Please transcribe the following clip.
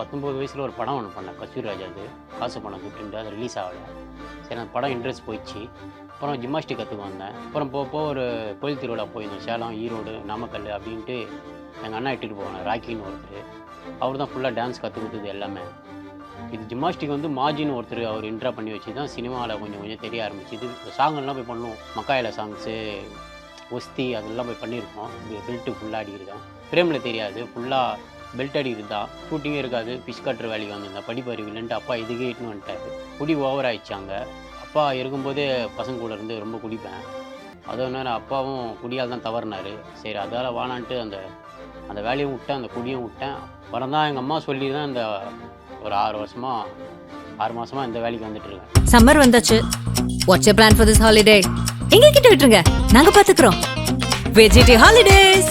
பத்தொம்போது வயசில் ஒரு படம் ஒன்று பண்ணேன் கஸ்தூரி ராஜா அது. காசு பணம் கூப்பிட்டு அது ரிலீஸ் ஆகலை. சரி அந்த படம் இன்ட்ரெஸ்ட் போயிடுச்சு. அப்புறம் ஜிம்னாஸ்டிக் கற்றுக்க வந்தேன். அப்புறம் போக போக ஒரு கோயில் திருவிழா போயிருந்தோம் சேலம் ஈரோடு நாமக்கல் அப்படின்ட்டு எங்கள் அண்ணா இட்டுட்டு போவாங்க ராக்கின்னு ஒருத்தர். அவர் தான் ஃபுல்லாக டான்ஸ் கற்றுக் கொடுத்தது எல்லாமே. இது ஜிம்னாஸ்டிக் வந்து மாஜின்னு ஒருத்தர் அவர் இன்ட்ரா பண்ணி வச்சு தான் சினிமாவில் கொஞ்சம் கொஞ்சம் தெரிய ஆரம்பிச்சு இது சாங்கெல்லாம் போய் பண்ணுவோம். மக்காயில சாங்ஸு ஒஸ்தி அதெல்லாம் போய் பண்ணியிருக்கோம் பில்ட்டு ஃபுல்லாக அடிக்கிறது பிரேமில் தெரியாது. ஃபுல்லாக பெல்ட் அடிக்கிறதா தான் ஷூட்டிங்கே இருக்காது பிஷ் கட்டுற வேலைக்கு வந்திருந்தேன் படிப்பறிவு இல்லைன்ட்டு அப்பா இதுக்கே இட்டுன்னு வந்துட்டாரு. குடி ஓவர் ஆயிடுச்சாங்க. அப்பா இருக்கும்போதே பசங்க கூட இருந்து ரொம்ப குடிப்பேன். அதுவும் நேரம் அப்பாவும் குடியால் தான் தவறினார். சரி அதால் வானான்ட்டு அந்த அந்த வேலையும் விட்டேன் அந்த குடியும் விட்டேன். அப்புறம் தான் எங்கள் அம்மா சொல்லி தான் இந்த ஒரு ஆறு வருஷமாக ஆறு மாதமாக இந்த வேலைக்கு வந்துட்டு இருக்கேன். சம்மர் வந்தாச்சு. What's plan for this holiday எங்க கிட்ட விட்டுருங்க. நாங்க பாத்துக்கிறோம். வெஜிடே holidays